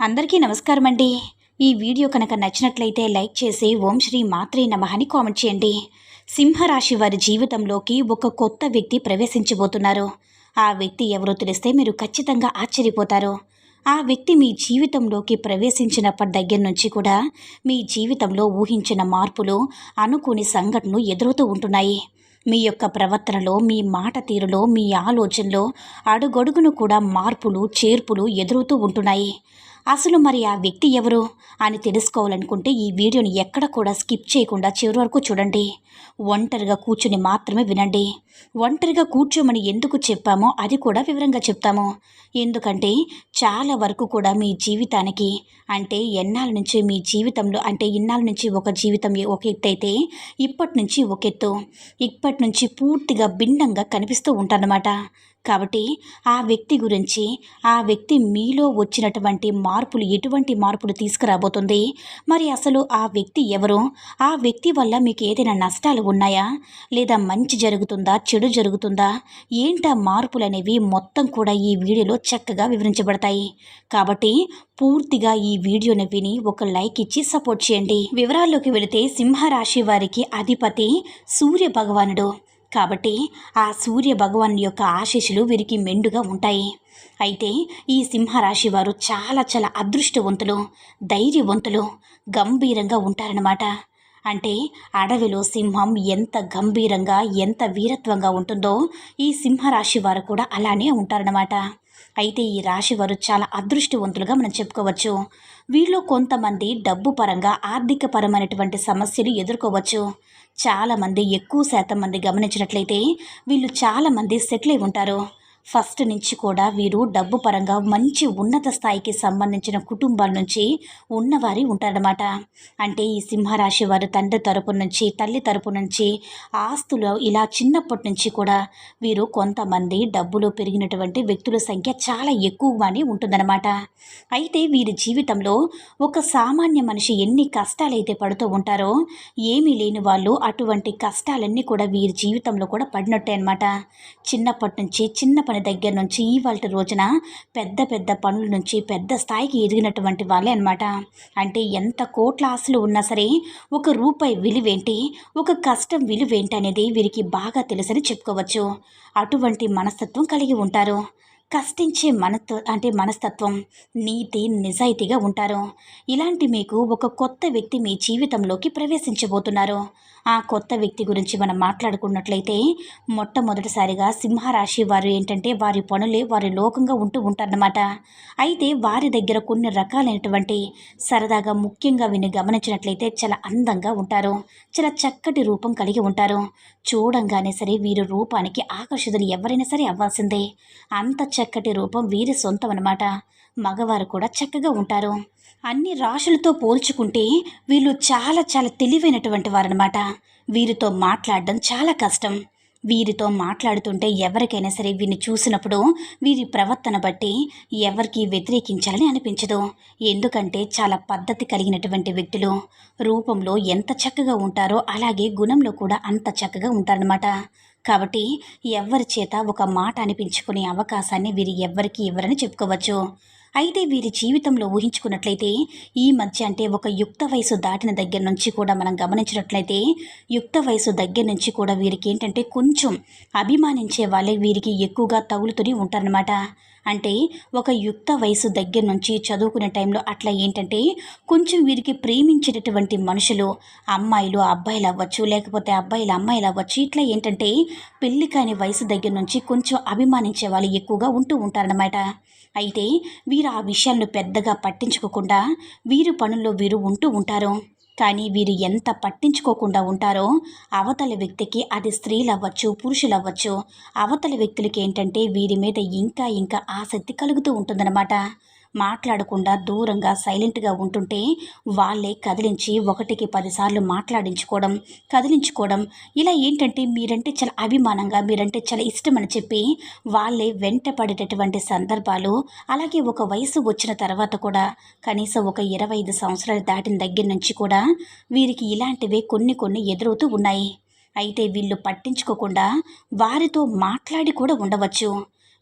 అందరికీ నమస్కారం అండి ఈ వీడియో కనుక నచ్చినట్లయితే లైక్ చేసి ఓం శ్రీ మాత్రే నమః అని కామెంట్ చేయండి. సింహరాశి వారి జీవితంలోకి ఒక కొత్త వ్యక్తి ప్రవేశించబోతున్నారు. ఆ వ్యక్తి ఎవరో తెలిస్తే మీరు ఖచ్చితంగా ఆశ్చర్యపోతారు. ఆ వ్యక్తి మీ జీవితంలోకి ప్రవేశించినప్పటి దగ్గర నుంచి కూడా మీ జీవితంలో ఊహించిన మార్పులు అనుకోని సంఘటనలు ఎదురవుతూ ఉంటున్నాయి. మీ యొక్క ప్రవర్తనలో మీ మాట తీరులో మీ ఆలోచనలో అడుగడుగును కూడా మార్పులు చేర్పులు ఎదురవుతూ ఉంటున్నాయి. అసలు మరి ఆ వ్యక్తి ఎవరు అని తెలుసుకోవాలనుకుంటే ఈ వీడియోని ఎక్కడ కూడా స్కిప్ చేయకుండా చివరి వరకు చూడండి. ఒంటరిగా కూర్చుని మాత్రమే వినండి. ఒంటరిగా కూర్చోమని ఎందుకు చెప్పామో అది కూడా వివరంగా చెప్తాము. ఎందుకంటే చాలా వరకు కూడా మీ జీవితానికి అంటే ఎన్నాళ్ళ నుంచి మీ జీవితంలో అంటే ఇన్నాళ్ళ నుంచి ఒక జీవితం ఒక ఎత్తు అయితే ఇప్పటి నుంచి ఒక ఎత్తు. ఇప్పటి నుంచి పూర్తిగా భిన్నంగా కనిపిస్తూ ఉంటారన్నమాట కాబట్టి ఆ వ్యక్తి గురించి ఆ వ్యక్తి మీలో వచ్చినటువంటి మార్పులు ఎటువంటి మార్పులు తీసుకురాబోతుంది? మరి అసలు ఆ వ్యక్తి ఎవరు? ఆ వ్యక్తి వల్ల మీకు ఏదైనా నష్టాలు ఉన్నాయా? లేదా మంచి జరుగుతుందా? చెడు జరుగుతుందా? ఏంటా మార్పులు అనేవి మొత్తం కూడా ఈ వీడియోలో చక్కగా వివరించబడతాయి. కాబట్టి పూర్తిగా ఈ వీడియోని విని ఒక లైక్ ఇచ్చి సపోర్ట్ చేయండి. వివరాల్లోకి వెళితే సింహరాశి వారికి అధిపతి సూర్య భగవానుడు కాబట్టి ఆ సూర్య భగవాన్ యొక్క ఆశీస్సులు వీరికి మెండుగా ఉంటాయి. అయితే ఈ సింహరాశి వారు చాలా చాలా అదృష్టవంతులు ధైర్యవంతులు గంభీరంగా ఉంటారన్నమాట. అంటే అడవిలో సింహం ఎంత గంభీరంగా ఎంత వీరత్వంగా ఉంటుందో ఈ సింహరాశి వారు కూడా అలానే ఉంటారన్నమాట. అయితే ఈ రాశి వారు చాలా అదృష్టవంతులుగా మనం చెప్పుకోవచ్చు. వీళ్ళు కొంతమంది డబ్బు పరంగా ఆర్థిక పరమైనటువంటి సమస్యలు ఎదుర్కోవచ్చు. చాలామంది ఎక్కువ శాతం మంది గమనించినట్లయితే వీళ్ళు చాలామంది సెటిల్ అయి ఉంటారు. ఫస్ట్ నుంచి కూడా వీరు డబ్బు పరంగా మంచి ఉన్నత స్థాయికి సంబంధించిన కుటుంబాల నుంచి ఉన్నవారి ఉంటారన్నమాట. అంటే ఈ సింహరాశి వారు తండ్రి తరపు నుంచి తల్లి తరపు నుంచి ఆస్తులు ఇలా చిన్నప్పటి నుంచి కూడా వీరు కొంతమంది డబ్బులు పెరిగినటువంటి వ్యక్తుల సంఖ్య చాలా ఎక్కువగానే ఉంటుందన్నమాట. అయితే వీరి జీవితంలో ఒక సామాన్య మనిషి ఎన్ని కష్టాలైతే పడుతూ ఉంటారో ఏమీ లేని వాళ్ళు అటువంటి కష్టాలన్నీ కూడా వీరి జీవితంలో కూడా పడినట్టే అనమాట చిన్నప్పటి నుంచి చిన్న పని దగ్గర నుంచి ఇవాళ రోజున పెద్ద పెద్ద పనుల నుంచి పెద్ద స్థాయికి ఎదిగినటువంటి వాళ్ళే అనమాట అంటే ఎంత కోట్ల ఆశలు ఉన్నా సరే ఒక రూపాయి విలువేంటి ఒక కష్టం విలువేంటి అనేది వీరికి బాగా తెలుసని చెప్పుకోవచ్చు. అటువంటి మనస్తత్వం కలిగి ఉంటారు. కష్టించే మనతో అంటే మనస్తత్వం నీతి నిజాయితీగా ఉంటారు. ఇలాంటి మీకు ఒక కొత్త వ్యక్తి మీ జీవితంలోకి ప్రవేశించబోతున్నారు. ఆ కొత్త వ్యక్తి గురించి మనం మాట్లాడుకున్నట్లయితే మొట్టమొదటిసారిగా సింహరాశి వారు ఏంటంటే వారి పనులే వారి లోకంగా ఉంటూ ఉంటారన్నమాట. అయితే వారి దగ్గర కొన్ని రకాలైనటువంటి సరదాగా ముఖ్యంగా విని గమనించినట్లయితే చాలా అందంగా ఉంటారు. చాలా చక్కటి రూపం కలిగి ఉంటారు. చూడంగానే సరే వీరి రూపానికి ఆకర్షితులు ఎవరైనా సరే అవ్వాల్సిందే. అంత చక్కటి రూపం వీరి సొంతం అన్నమాట. మగవారు కూడా చక్కగా ఉంటారు. అన్ని రాశులతో పోల్చుకుంటే వీళ్ళు చాలా చాలా తెలివైనటువంటి వారనమాట వీరితో మాట్లాడడం చాలా కష్టం. వీరితో మాట్లాడుతుంటే ఎవరికైనా సరే వీరిని చూసినప్పుడు వీరి ప్రవర్తన బట్టి ఎవరికి వ్యతిరేకించాలని అనిపించదు. ఎందుకంటే చాలా పద్ధతి కలిగినటువంటి వ్యక్తులు. రూపంలో ఎంత చక్కగా ఉంటారో అలాగే గుణంలో కూడా అంత చక్కగా ఉంటారనమాట కాబట్టి ఎవరి చేత ఒక మాట అనిపించుకునే అవకాశాన్ని వీరు ఎవ్వరికి ఇవ్వరని చెప్పుకోవచ్చు. అయితే వీరి జీవితంలో ఊహించుకున్నట్లయితే ఈ మధ్య అంటే ఒక యుక్త వయసు దాటిన దగ్గర నుంచి కూడా మనం గమనించినట్లయితే యుక్త వయసు దగ్గర నుంచి కూడా వీరికి ఏంటంటే కొంచెం అభిమానించే వాళ్ళే వీరికి ఎక్కువగా తగులుతూనే ఉంటారనమాట అంటే ఒక యుక్త వయసు దగ్గర నుంచి చదువుకునే టైంలో అట్లా ఏంటంటే కొంచెం వీరికి ప్రేమించేటటువంటి మనుషులు అమ్మాయిలు అబ్బాయిలు అవ్వచ్చు లేకపోతే అబ్బాయిలు అమ్మాయిలు అవ్వచ్చు ఇట్లా ఏంటంటే పెళ్ళి కాని వయసు దగ్గర నుంచి కొంచెం అభిమానించే వాళ్ళు ఎక్కువగా ఉంటూ ఉంటారనమాట అయితే వీరు ఆ విషయాలను పెద్దగా పట్టించుకోకుండా వీరు పనుల్లో వీరు ఉంటూ ఉంటారు. కానీ వీరు ఎంత పట్టించుకోకుండా ఉంటారో అవతల వ్యక్తికి అది స్త్రీలు అవ్వచ్చు అవతల వ్యక్తులకి ఏంటంటే వీరి మీద ఇంకా ఇంకా ఆసక్తి కలుగుతూ ఉంటుందన్నమాట. మాట్లాడకుండా దూరంగా సైలెంట్గా ఉంటుంటే వాళ్ళే కదిలించి ఒకటికి పదిసార్లు మాట్లాడించుకోవడం కదిలించుకోవడం ఇలా ఏంటంటే మీరంటే చాలా అభిమానంగా మీరంటే చాలా ఇష్టమని చెప్పి వాళ్ళే వెంట పడేటటువంటి సందర్భాలు అలాగే ఒక వయసు వచ్చిన తర్వాత కూడా కనీసం ఒక ఇరవై ఐదు సంవత్సరాలు దాటిన దగ్గర నుంచి కూడా వీరికి ఇలాంటివే కొన్ని కొన్ని ఎదురవుతూ ఉన్నాయి. అయితే వీళ్ళు పట్టించుకోకుండా వారితో మాట్లాడి కూడా ఉండవచ్చు.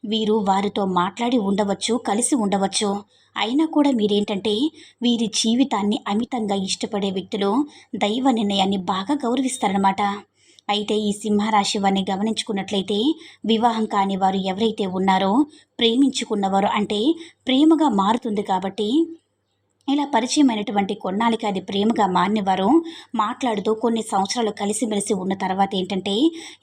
వీరు వారితో మాట్లాడి ఉండవచ్చు కలిసి ఉండవచ్చు. అయినా కూడా మీరేంటంటే వీరి జీవితాన్ని అమితంగా ఇష్టపడే వ్యక్తులు దైవ నిర్ణయాన్ని బాగా గౌరవిస్తారనమాట అయితే ఈ సింహరాశి వారిని గమనించుకున్నట్లయితే వివాహం కాని వారు ఎవరైతే ఉన్నారో ప్రేమించుకున్నవారు అంటే ప్రేమగా మారుతుంది కాబట్టి ఇలా పరిచయమైనటువంటి కొన్నాళ్ళకి అది ప్రేమగా మారినవారు మాట్లాడుతూ కొన్ని సంవత్సరాలు కలిసిమెలిసి ఉన్న తర్వాత ఏంటంటే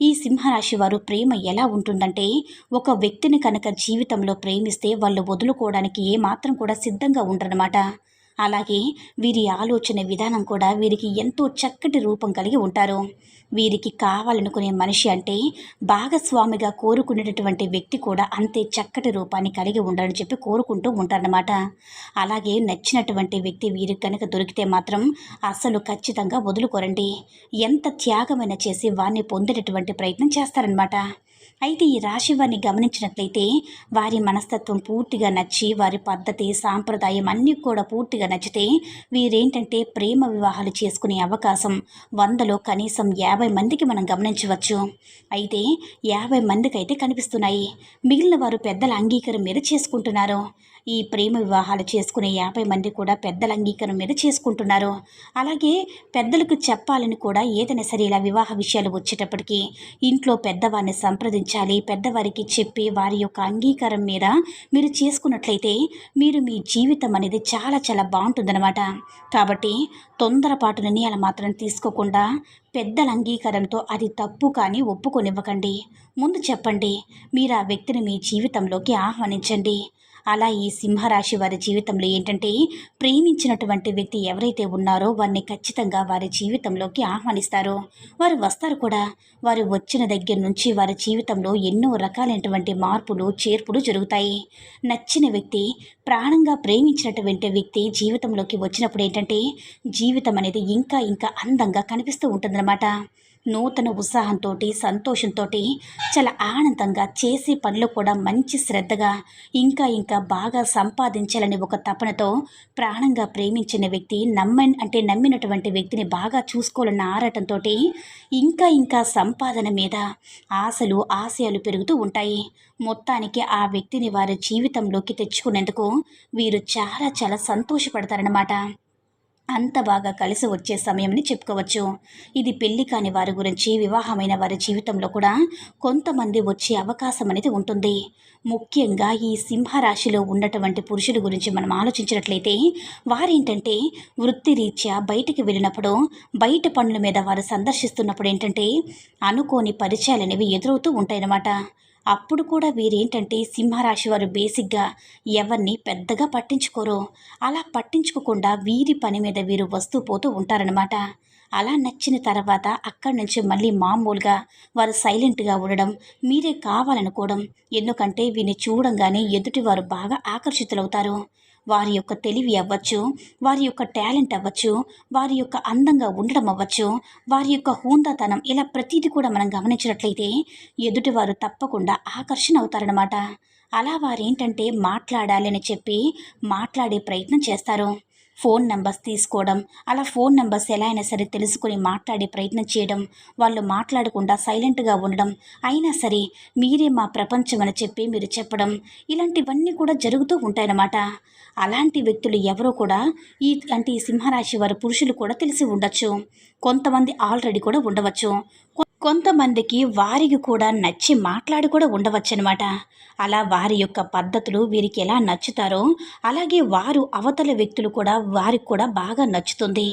ఈ సింహరాశి వారు ప్రేమ ఎలా ఉంటుందంటే ఒక వ్యక్తిని కనుక జీవితంలో ప్రేమిస్తే వాళ్ళు వదులుకోవడానికి ఏమాత్రం కూడా సిద్ధంగా ఉండరనమాట అలాగే వీరి ఆలోచన విధానం కూడా వీరికి ఎంతో చక్కటి రూపం కలిగి ఉంటారు. వీరికి కావాలనుకునే మనిషి అంటే భాగస్వామిగా కోరుకునేటటువంటి వ్యక్తి కూడా అంతే చక్కటి రూపాన్ని కలిగి ఉండాలని చెప్పి కోరుకుంటూ ఉంటారనమాట అలాగే నచ్చినటువంటి వ్యక్తి వీరికి కనుక దొరికితే మాత్రం అసలు ఖచ్చితంగా వదులుకోరండి. ఎంత త్యాగమైన చేసి వారిని పొందేటటువంటి ప్రయత్నం చేస్తారనమాట అయితే ఈ రాశి వారిని గమనించినట్లయితే వారి మనస్తత్వం పూర్తిగా నచ్చి వారి పద్ధతి సాంప్రదాయం అన్నీ కూడా పూర్తిగా నచ్చితే వీరేంటంటే ప్రేమ వివాహాలు చేసుకునే అవకాశం వందలో కనీసం యాభై మందికి మనం గమనించవచ్చు. అయితే యాభై మందికి అయితే కనిపిస్తున్నాయి. మిగిలిన వారు పెద్దల అంగీకారం మీద చేసుకుంటున్నారు. ఈ ప్రేమ వివాహాలు చేసుకునే యాభై మంది కూడా పెద్దల అంగీకారం మీద చేసుకుంటున్నారు. అలాగే పెద్దలకు చెప్పాలని కూడా ఏదైనా సరే ఇలా వివాహ విషయాలు వచ్చేటప్పటికి ఇంట్లో పెద్దవారిని సంప్రదించాలి పెద్దవారికి చెప్పి వారి యొక్క అంగీకారం మీద మీరు చేసుకున్నట్లయితే మీరు మీ జీవితం అనేది చాలా చాలా బాగుంటుందన్నమాట. కాబట్టి తొందరపాటు నిర్ణయాలు మాత్రం తీసుకోకుండా పెద్దల అంగీకారంతో అది తప్పు కానీ ఒప్పుకొనివ్వకండి. ముందు చెప్పండి మీరు ఆ వ్యక్తిని మీ జీవితంలోకి ఆహ్వానించండి. అలా ఈ సింహరాశి వారి జీవితంలో ఏంటంటే ప్రేమించినటువంటి వ్యక్తి ఎవరైతే ఉన్నారో వారిని ఖచ్చితంగా వారి జీవితంలోకి ఆహ్వానిస్తారు. వారు వస్తారు కూడా. వారు వచ్చిన దగ్గర నుంచి వారి జీవితంలో ఎన్నో రకాలైనటువంటి మార్పులు చేర్పులు జరుగుతాయి. నచ్చిన వ్యక్తి ప్రాణంగా ప్రేమించినటువంటి వ్యక్తి జీవితంలోకి వచ్చినప్పుడు ఏంటంటే జీవితం అనేది ఇంకా ఇంకా అందంగా కనిపిస్తూ ఉంటుందన్నమాట. నూతన ఉత్సాహంతో సంతోషంతో చాలా ఆనందంగా చేసే పనులు కూడా మంచి శ్రద్ధగా ఇంకా ఇంకా బాగా సంపాదించాలని ఒక తపనతో ప్రాణంగా ప్రేమించిన వ్యక్తి నమ్మ అంటే నమ్మినటువంటి వ్యక్తిని బాగా చూసుకోవాలన్న ఆరాటంతో ఇంకా ఇంకా సంపాదన మీద ఆశలు ఆశయాలు పెరుగుతూ ఉంటాయి. మొత్తానికి ఆ వ్యక్తిని వారి జీవితంలోకి తెచ్చుకునేందుకు వీరు చాలా చాలా సంతోషపడతారన్నమాట. అంత బాగా కలిసి వచ్చే సమయంని చెప్పుకోవచ్చు. ఇది పెళ్ళి కాని వారి గురించి వివాహమైన వారి జీవితంలో కూడా కొంతమంది వచ్చే అవకాశం అనేది ఉంటుంది. ముఖ్యంగా ఈ సింహరాశిలో ఉన్నటువంటి పురుషుల గురించి మనం ఆలోచించినట్లయితే వారేంటంటే వృత్తిరీత్యా బయటికి వెళ్ళినప్పుడు బయట పనుల మీద వారు సందర్శిస్తున్నప్పుడు ఏంటంటే అనుకోని పరిచయాలు అనేవి ఎదురవుతూ ఉంటాయన్నమాట. అప్పుడు కూడా వీరేంటంటే సింహరాశి వారు బేసిక్గా ఎవరిని పెద్దగా పట్టించుకోరు. అలా పట్టించుకోకుండా వీరి పని మీద వీరు వస్తూ పోతూ ఉంటారనమాట అలా నచ్చిన తర్వాత అక్కడి నుంచి మళ్ళీ మామూలుగా వారు సైలెంట్గా ఉండడం మీరే కావాలనుకోవడం ఎందుకంటే వీరిని చూడంగానే ఎదుటివారు బాగా ఆకర్షితులవుతారు. వారి యొక్క తెలివి అవ్వచ్చు వారి యొక్క టాలెంట్ అవ్వచ్చు వారి యొక్క అందంగా ఉండడం అవ్వచ్చు వారి యొక్క హూందాతనం ఇలా ప్రతిదీ కూడా మనం గమనించినట్లయితే ఎదుటివారు తప్పకుండా ఆకర్షణ అవుతారనమాట అలా వారేంటంటే మాట్లాడాలి అని చెప్పి మాట్లాడే ప్రయత్నం చేస్తారు. ఫోన్ నెంబర్స్ తీసుకోవడం అలా ఫోన్ నెంబర్స్ ఎలా అయినా సరే తెలుసుకొని మాట్లాడే ప్రయత్నం చేయడం వాళ్ళు మాట్లాడకుండా సైలెంట్గా ఉండడం అయినా సరే మీరే మా ప్రపంచం అని చెప్పి మీరు చెప్పడం ఇలాంటివన్నీ కూడా జరుగుతూ ఉంటాయన్నమాట. అలాంటి వ్యక్తులు ఎవరో కూడా ఈ అంటే ఈ సింహరాశి వారి పురుషులు కూడా తెలిసి ఉండొచ్చు. కొంతమంది ఆల్రెడీ కూడా ఉండవచ్చు. కొంతమందికి వారికి కూడా నచ్చి మాట్లాడి కూడా ఉండవచ్చనమాట. అలా వారి యొక్క పద్ధతులు వీరికి ఎలా నచ్చుతారో అలాగే వారు అవతల వ్యక్తులు కూడా వారికి కూడా బాగా నచ్చుతుంది.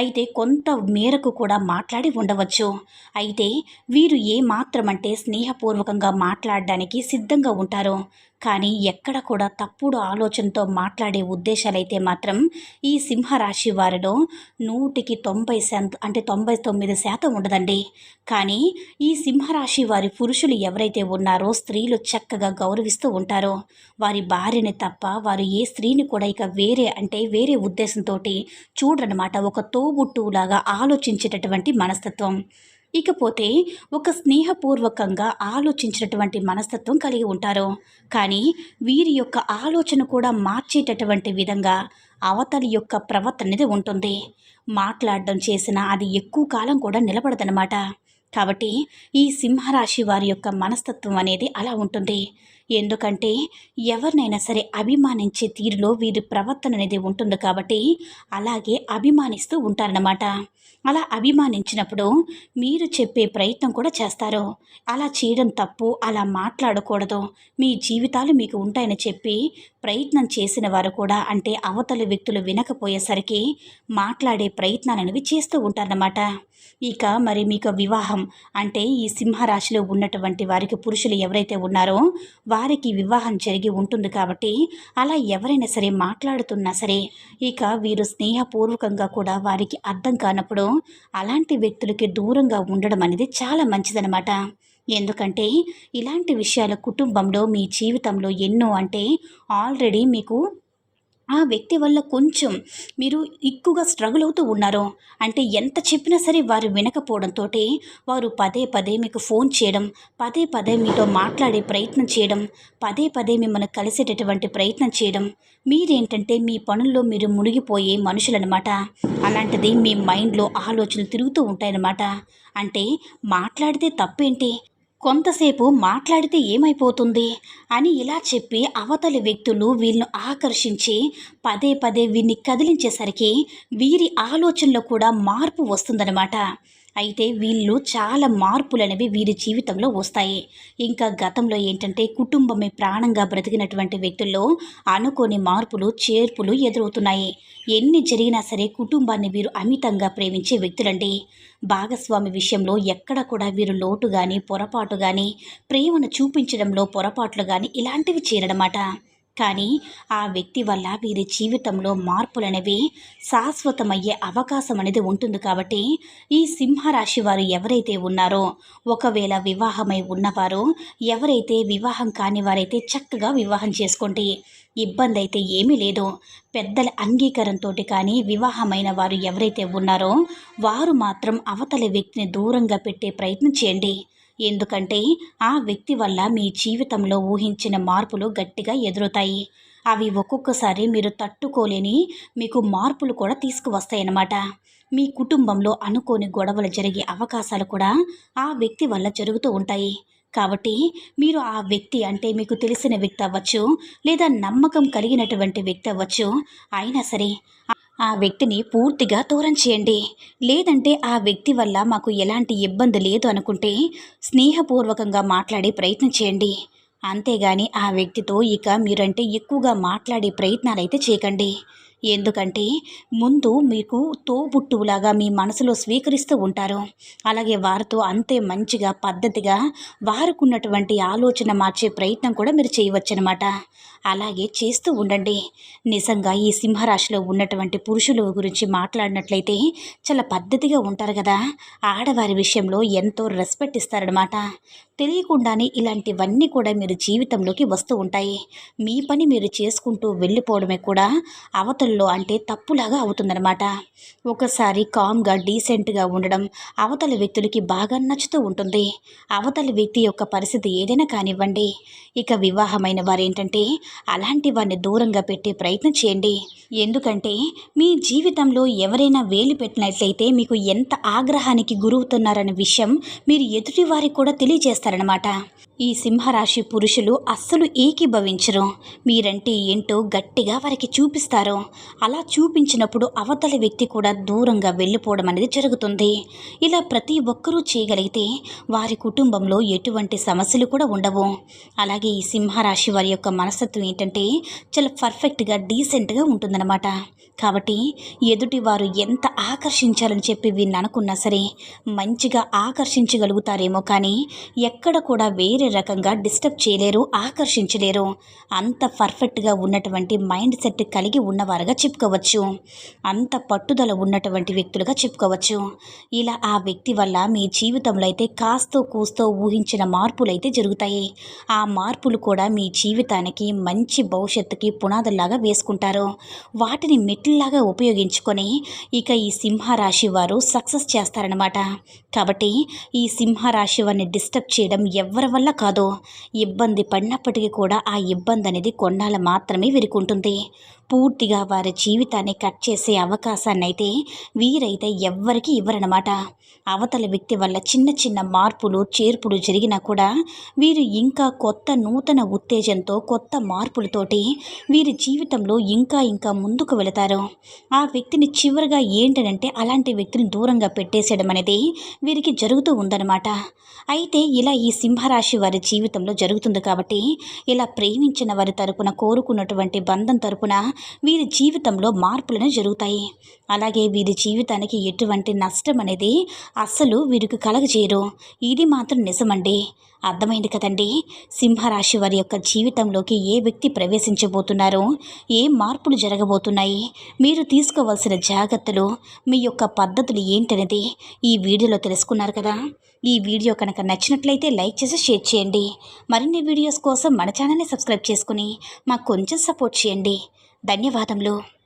అయితే కొంత మేరకు కూడా మాట్లాడి ఉండవచ్చు. అయితే వీరు ఏ మాత్రమంటే స్నేహపూర్వకంగా మాట్లాడడానికి సిద్ధంగా ఉంటారు. కానీ ఎక్కడ కూడా తప్పుడు ఆలోచనతో మాట్లాడే ఉద్దేశాలైతే మాత్రం ఈ సింహరాశి వారిలో నూటికి తొంభై శాతం అంటే తొంభై తొమ్మిది శాతం ఉండదండి. కానీ ఈ సింహరాశి వారి పురుషులు ఎవరైతే ఉన్నారో స్త్రీలు చక్కగా గౌరవిస్తూ ఉంటారో. వారి భార్యని తప్ప వారు ఏ స్త్రీని కూడా ఇక వేరే అంటే వేరే ఉద్దేశంతో చూడరనమాట ఒక తోబుట్టులాగా ఆలోచించేటటువంటి మనస్తత్వం. ఇకపోతే ఒక స్నేహపూర్వకంగా ఆలోచించినటువంటి మనస్తత్వం కలిగి ఉంటారు. కానీ వీరి యొక్క ఆలోచన కూడా మార్చేటటువంటి విధంగా అవతలి యొక్క ప్రవర్తన అనేది ఉంటుంది. మాట్లాడడం చేసినా అది ఎక్కువ కాలం కూడా నిలబడదనమాట కాబట్టి ఈ సింహరాశి వారి యొక్క మనస్తత్వం అనేది అలా ఉంటుంది. ఎందుకంటే ఎవరినైనా సరే అభిమానించే తీరులో వీరి ప్రవర్తన అనేది ఉంటుంది కాబట్టి అలాగే అభిమానిస్తూ ఉంటారన్నమాట. అలా అభిమానించినప్పుడు మీరు చెప్పే ప్రయత్నం కూడా చేస్తారు. అలా చేయడం తప్పు అలా మాట్లాడకూడదు. మీ జీవితాలు మీకు ఉంటాయని చెప్పి ప్రయత్నం చేసిన వారు కూడా అంటే అవతలి వ్యక్తులు వినకపోయేసరికి మాట్లాడే ప్రయత్నాలు అనేవి చేస్తూ ఉంటారన్నమాట. ఇక మరి మీకు వివాహం అంటే ఈ సింహరాశిలో ఉన్నటువంటి వారికి పురుషులు ఎవరైతే ఉన్నారో వారికి వివాహం జరిగి ఉంటుంది కాబట్టి అలా ఎవరైనా సరే మాట్లాడుతున్నా సరే ఇక వీరు స్నేహపూర్వకంగా కూడా వారికి అర్థం కానప్పుడు అలాంటి వ్యక్తులకి దూరంగా ఉండడం అనేది చాలా మంచిదనమాట ఎందుకంటే ఇలాంటి విషయాల కుటుంబంలో మీ జీవితంలో ఎన్నో అంటే ఆల్రెడీ మీకు ఆ వ్యక్తి వల్ల కొంచెం మీరు ఎక్కువగా స్ట్రగుల్ అవుతూ ఉన్నారు అంటే ఎంత చెప్పినా సరే వారు వినకపోవడంతో వారు పదే పదే మీకు ఫోన్ చేయడం పదే పదే మీతో మాట్లాడే ప్రయత్నం చేయడం పదే పదే మిమ్మల్ని కలిసేటటువంటి ప్రయత్నం చేయడం మీరేంటంటే మీ పనుల్లో మీరు మునిగిపోయే మనుషులనమాట. అలాంటిది మీ మైండ్లో ఆలోచనలు తిరుగుతూ ఉంటాయన్నమాట. అంటే మాట్లాడితే తప్పేంటి? కొంతసేపు మాట్లాడితే ఏమైపోతుంది అని ఇలా చెప్పి అవతలి వ్యక్తులు వీళ్ళను ఆకర్షించి పదే పదే వీరిని కదిలించేసరికి వీరి ఆలోచనలో కూడా మార్పు వస్తుందన్నమాట. అయితే వీళ్ళు చాలా మార్పులు అనేవి వీరి జీవితంలో వస్తాయి. ఇంకా గతంలో ఏంటంటే కుటుంబమే ప్రాణంగా బ్రతికినటువంటి వ్యక్తుల్లో అనుకోని మార్పులు చేర్పులు ఎదురవుతున్నాయి. ఎన్ని జరిగినా సరే కుటుంబాన్ని వీరు అమితంగా ప్రేమించే వ్యక్తులండి. భాగస్వామి విషయంలో ఎక్కడ కూడా వీరు లోటు కానీ పొరపాటు కానీ ప్రేమను చూపించడంలో పొరపాట్లు కానీ ఇలాంటివి చేరడమాట. కానీ ఆ వ్యక్తి వల్ల వీరి జీవితంలో మార్పులనేవి శాశ్వతమయ్యే అవకాశం అనేది ఉంటుంది కాబట్టి ఈ సింహరాశి వారు ఎవరైతే ఉన్నారో ఒకవేళ వివాహమై ఉన్నవారు ఎవరైతే వివాహం కాని వారైతే చక్కగా వివాహం చేసుకోండి. ఇబ్బంది అయితే ఏమీ లేదు. పెద్దల అంగీకారంతో కానీ వివాహమైన వారు ఎవరైతే ఉన్నారో వారు మాత్రం అవతల వ్యక్తిని దూరంగా పెట్టే ప్రయత్నం చేయండి. ఎందుకంటే ఆ వ్యక్తి వల్ల మీ జీవితంలో ఊహించిన మార్పులు గట్టిగా ఎదురుతాయి అవి ఒక్కొక్కసారి మీరు తట్టుకోలేని మీకు మార్పులు కూడా తీసుకువస్తాయన్నమాట. మీ కుటుంబంలో అనుకోని గొడవలు జరిగే అవకాశాలు కూడా ఆ వ్యక్తి వల్ల జరుగుతూ ఉంటాయి. కాబట్టి మీరు ఆ వ్యక్తి అంటే మీకు తెలిసిన వ్యక్తి అవ్వచ్చు లేదా నమ్మకం కలిగినటువంటి వ్యక్తి అవ్వచ్చు అయినా సరే ఆ వ్యక్తిని పూర్తిగా దూరం చేయండి. లేదంటే ఆ వ్యక్తి వల్ల మాకు ఎలాంటి ఇబ్బంది లేదు అనుకుంటే స్నేహపూర్వకంగా మాట్లాడే ప్రయత్నం చేయండి. అంతేగాని ఆ వ్యక్తితో ఇక మీరంటే ఎక్కువగా మాట్లాడే ప్రయత్నాలు అయితే చేయకండి. ఎందుకంటే ముందు మీకు తోబుట్టువులాగా మీ మనసులో స్వీకరిస్తూ ఉంటారు. అలాగే వారితో అంతే మంచిగా పద్ధతిగా వారుకున్నటువంటి ఆలోచన మార్చే ప్రయత్నం కూడా మీరు చేయవచ్చనమాట అలాగే చేస్తూ ఉండండి. నిజంగా ఈ సింహరాశిలో ఉన్నటువంటి పురుషుల గురించి మాట్లాడినట్లయితే చాలా పద్ధతిగా ఉంటారు కదా. ఆడవారి విషయంలో ఎంతో రెస్పెక్ట్ ఇస్తారనమాట తెలియకుండానే ఇలాంటివన్నీ కూడా మీరు జీవితంలోకి వస్తూ ఉంటాయి. మీ పని మీరు చేసుకుంటూ వెళ్ళిపోవడమే కూడా అవతల అవతల్లో అంటే తప్పులాగా అవుతుందన్నమాట. ఒకసారి కామ్గా డీసెంట్గా ఉండడం అవతల వ్యక్తులకి బాగా నచ్చుతూ ఉంటుంది. అవతల వ్యక్తి యొక్క పరిస్థితి ఏదైనా కానివ్వండి. ఇక వివాహమైన వారేంటంటే అలాంటి వారిని దూరంగా పెట్టే ప్రయత్నం చేయండి. ఎందుకంటే మీ జీవితంలో ఎవరైనా వేలు పెట్టినట్లయితే మీకు ఎంత ఆగ్రహానికి గురవుతున్నారనే విషయం మీరు ఎదుటి వారికి కూడా తెలియజేస్తారనమాట ఈ సింహరాశి పురుషులు అస్సలు ఏకీభవించరు. మీరంటే ఏంటో గట్టిగా వారికి చూపిస్తారు. అలా చూపించినప్పుడు అవతల వ్యక్తి కూడా దూరంగా వెళ్ళిపోవడం అనేది జరుగుతుంది. ఇలా ప్రతి ఒక్కరూ చేయగలిగితే వారి కుటుంబంలో ఎటువంటి సమస్యలు కూడా ఉండవు. అలాగే ఈ సింహరాశి వారి యొక్క మనస్తత్వం ఏంటంటే చాలా పర్ఫెక్ట్గా డీసెంట్గా ఉంటుందన్నమాట. కాబట్టి ఎదుటి వారు ఎంత ఆకర్షించాలని చెప్పి వీళ్ళు అనుకున్నా సరే మంచిగా ఆకర్షించగలుగుతారేమో కానీ ఎక్కడ కూడా వేరే రకంగా డిస్టర్బ్ చేయలేరు ఆకర్షించలేరు. అంత పర్ఫెక్ట్గా ఉన్నటువంటి మైండ్ సెట్ కలిగి ఉన్నవారుగా చెప్పుకోవచ్చు. అంత పట్టుదల ఉన్నటువంటి వ్యక్తులుగా చెప్పుకోవచ్చు. ఇలా ఆ వ్యక్తి వల్ల మీ జీవితంలో అయితే కాస్తో కూస్తో ఊహించిన మార్పులు అయితే జరుగుతాయి. ఆ మార్పులు కూడా మీ జీవితానికి మంచి భవిష్యత్తుకి పునాదుల్లాగా వేసుకుంటారు. వాటిని మెట్లలాగా ఉపయోగించుకొని ఇక ఈ సింహరాశి వారు సక్సెస్ చేస్తారనమాట కాబట్టి ఈ సింహరాశి వారిని డిస్టర్బ్ చేయడం ఎవరి వల్ల కాదో. ఇబ్బంది పడినప్పటికీ కూడా ఆ ఇబ్బంది అనేది కొండాల మాత్రమే విరుకుంటుంది. పూర్తిగా వారి జీవితాన్ని కట్ చేసే అవకాశాన్ని అయితే వీరైతే ఎవ్వరికీ ఇవ్వరనమాట అవతల వ్యక్తి వల్ల చిన్న చిన్న మార్పులు చేర్పులు జరిగినా కూడా వీరు ఇంకా కొత్త నూతన ఉత్తేజంతో కొత్త మార్పులతోటి వీరి జీవితంలో ఇంకా ఇంకా ముందుకు వెళతారు. ఆ వ్యక్తిని చివరిగా ఏంటనంటే అలాంటి వ్యక్తిని దూరంగా పెట్టేసేయడం అనేది వీరికి జరుగుతూ ఉందన్నమాట. అయితే ఇలా ఈ సింహరాశి వారి జీవితంలో జరుగుతుంది కాబట్టి ఇలా ప్రేమించిన వారి తరపున కోరుకున్నటువంటి బంధం తరపున వీరి జీవితంలో మార్పులను జరుగుతాయి. అలాగే వీరి జీవితానికి ఎటువంటి నష్టం అనేది అస్సలు వీరికి కలగజేయరు. ఇది మాత్రం నిజమండి. అర్థమైంది కదండి. సింహరాశి వారి యొక్క జీవితంలోకి ఏ వ్యక్తి ప్రవేశించబోతున్నారో ఏ మార్పులు జరగబోతున్నాయి మీరు తీసుకోవాల్సిన జాగ్రత్తలు మీ యొక్క పద్ధతులు ఏంటనేది ఈ వీడియోలో తెలుసుకున్నారు కదా. ఈ వీడియో కనుక నచ్చినట్లయితే లైక్ చేసి షేర్ చేయండి. మరిన్ని వీడియోస్ కోసం మన ఛానల్ని సబ్స్క్రైబ్ చేసుకుని మాకు కొంచెం సపోర్ట్ చేయండి. ధన్యవాదములు.